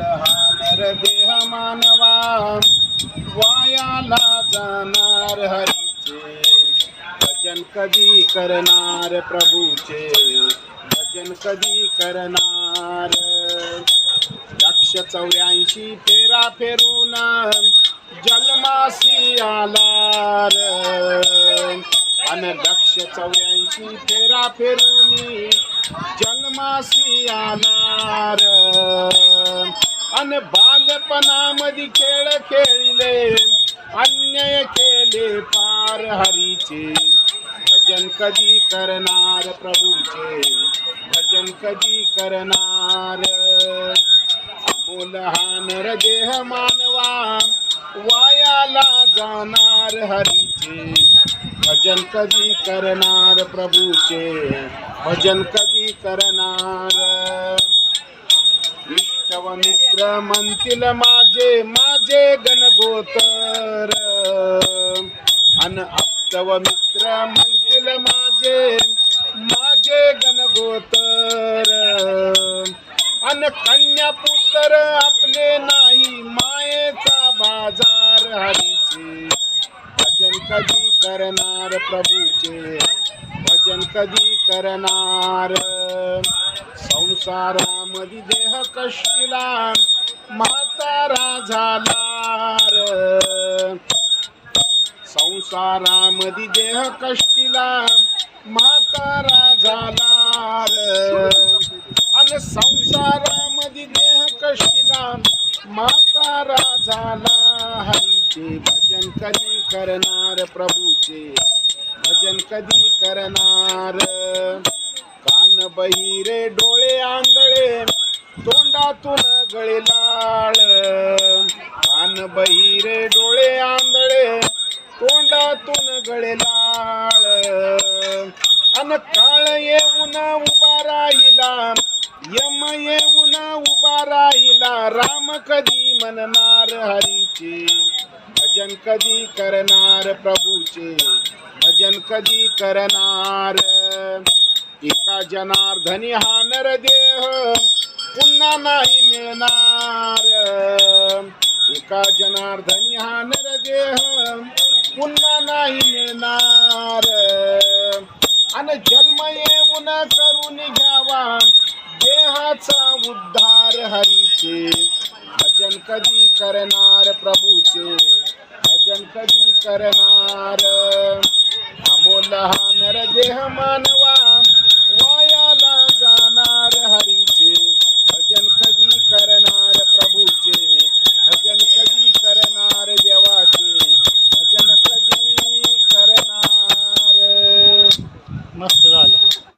अमूल देह मानवा वायाला जाणार हरीचे. भजन कधी करणार प्रभूचे? भजन कधी करणार? लक्ष चौऱ्याऐंशी फेरा फेरून जन्मासी आलार. अन लक्ष चौऱ्याऐंशी फेरा फेरून जन्मासी आलार. अन बालपणामधी खेळ खेळले अन्याय केले पार हरीचे. भजन कधी करणार प्रभूचे? भजन कधी करणार? अमोल हा देह मानवा वायाला जाणार हरीचे. भजन कधी करणार प्रभूचे? भजन कधी करणार? इष्ट मित्र म्हणतील माझे माझे गणगोतर अन आप्त मित्र म्हणतील माझे माझे गणगोतर अन कन्या पुत्र आपले नाही मायेचा बाजार हरीचे. भजन कधी करणार प्रभूचे? भजन कधी करणार? मधी देह कष्टीला म्हातारा झाला संसारामध्ये देह कष्टीला म्हातारा झाला आणि संसारामध्ये देह कष्टीला म्हातारा झाला हरीचे भजन कधी करणार प्रभूचे? भजन कधी करणार? कान बहिरे डोळे आंधळे तोंडातून गळे लाळ. कान बहिरे डोळे आंधळे तोंडातून गळे लाळ. अन काळ येऊन उभा राहिला यम येऊन उभा राहिला राम कधी म्हणणार हरीचे? भजन कधी करणार प्रभूचे? भजन कधी करणार? एका जनार्दनी हा नरदेह पुन्हा नाही मिळणार. एका जनार्दनी हा नरदेह पुन्हा नाही मिळणार. आणि जन्म येऊन करून घ्यावा देहाचा उद्धार हरीचे. भजन कधी करणार प्रभूचे? भजन कधी करणार? अमोल हा मस्त झालं